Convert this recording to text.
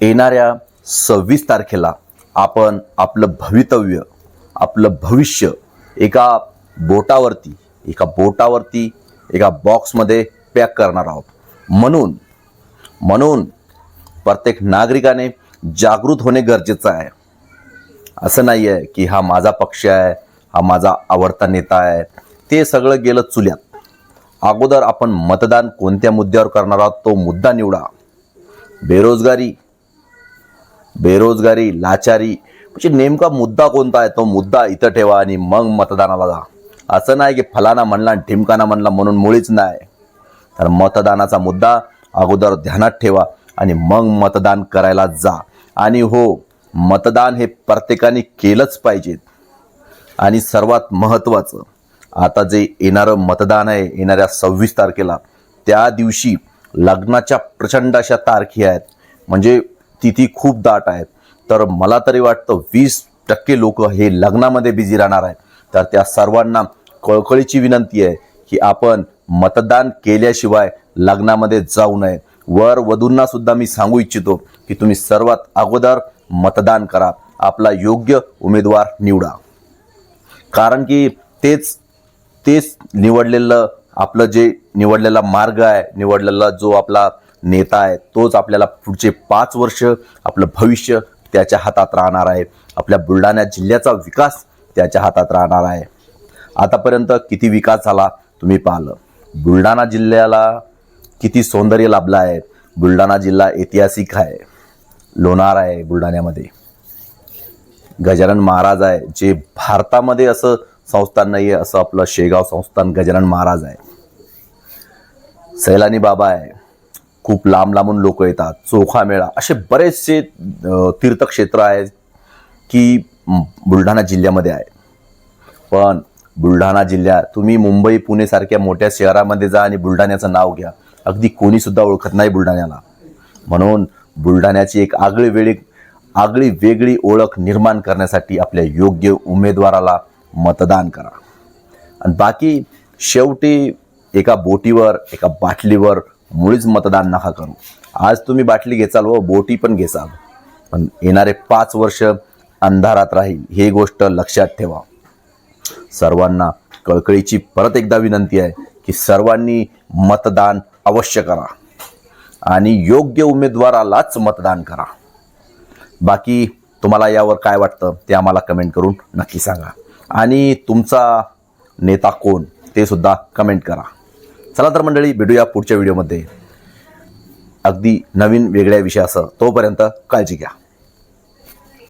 येणाऱ्या सव्वीस तारखेला आपण आपलं भवितव्य आपलं भविष्य एका बोटावरती एका बोटावरती एका बॉक्समध्ये पॅक करणार आहोत. म्हणून म्हणून प्रत्येक नागरिकाने जागृत होणे गरजेचं आहे. असं नाही आहे की हा माझा पक्ष आहे हा माझा आवडता नेता आहे ते सगळं गेलं चुल्यात. अगोदर आपण मतदान कोणत्या मुद्द्यावर करणार आहोत तो मुद्दा निवडा. बेरोजगारी बेरोजगारी लाचारी. म्हणजे नेमका मुद्दा कोणता आहे? तो मुद्दा इथं ठेवा आणि मग मतदानाला जा. असं नाही की फलाना म्हणला आणि ठिमकाना म्हणला म्हणून मुळीच नाही. तर मतदानाचा मुद्दा अगोदर ध्यानात ठेवा आणि मग मतदान करायला जा. आणि हो मतदान हे प्रत्येकाने केलंच पाहिजे. आणि सर्वात महत्त्वाचं आता जे येणारं मतदान आहे येणाऱ्या सव्वीस तारखेला त्या दिवशी लग्नाच्या प्रचंड अशा तारखी आहेत. म्हणजे तिथी खूप दाट आहेत. तर मला तरी वाटतं वीस टक्के लोक हे लग्नामध्ये बिझी राहणार आहेत. तर त्या सर्वांना कळकळीची विनंती आहे की आपण मतदान केल्याशिवाय लग्नामध्ये जाऊ नये. वर वधूंना सुद्धा मी सांगू इच्छितो की तुम्ही सर्वात अगोदर मतदान करा. आपला योग्य उमेदवार निवडा. कारण की तेच तेच निवडलेलं आपलं जे निवडलेला मार्ग आहे निवडलेला जो आपला नेता आहे तोच आपल्याला पुढचे पाच वर्ष आपलं भविष्य त्याच्या हातात राहणार आहे. आपल्या बुलढाणा जिल्ह्याचा विकास त्याच्या हातात राहणार आहे. आतापर्यंत किती विकास झाला तुम्ही पाहिलं. बुलढाणा जिल्ह्याला किती सौंदर्य लाभलं आहे. बुलढाणा जिल्हा ऐतिहासिक आहे. लोणार आहे बुलढाण्यामध्ये. गजानन महाराज आहे जे भारतामध्ये असं संस्थान नाही आहे असं आपलं शेगाव संस्थान गजानन महाराज आहे. सैलानी बाबा आहे. खूप लांब लांबून लोक येतात चोखा मेळा असे बरेचसे तीर्थक्षेत्र आहेत की बुलढाणा जिल्ह्यामध्ये आहे. पण बुलढाणा जिल्ह्यात तुम्ही मुंबई पुणेसारख्या मोठ्या शहरामध्ये जा आणि बुलढाण्याचं नाव घ्या. अगदी कोणीसुद्धा ओळखत नाही बुलढाण्याला. म्हणून बुलढाण्याची एक आगळी वेळी आगळी वेगळी ओळख निर्माण करण्यासाठी आपल्या योग्य उमेदवाराला मतदान करा. आणि बाकी शेवटी एका बोटीवर एका बाटलीवर मुळीच मतदान नका करू. आज तुम्ही बाटली घेचाल व बोटी पण घेचाल. पण येणारे पाच वर्ष अंधारात राहील ही गोष्ट लक्षात ठेवा. सर्वांना कळकळीची परत एकदा विनंती आहे की सर्वांनी मतदान अवश्य करा आणि योग्य उमेदवारालाच मतदान करा. बाकी तुम्हाला यावर काय वाटतं ते आम्हाला कमेंट करून नक्की सांगा. आणि तुमचा नेता कोण ते सुद्धा कमेंट करा. चला तर मंडळी भेटूया पुढच्या व्हिडिओमध्ये. अगदी नवीन वेगळ्या विषयासह. तोपर्यंत काळजी घ्या.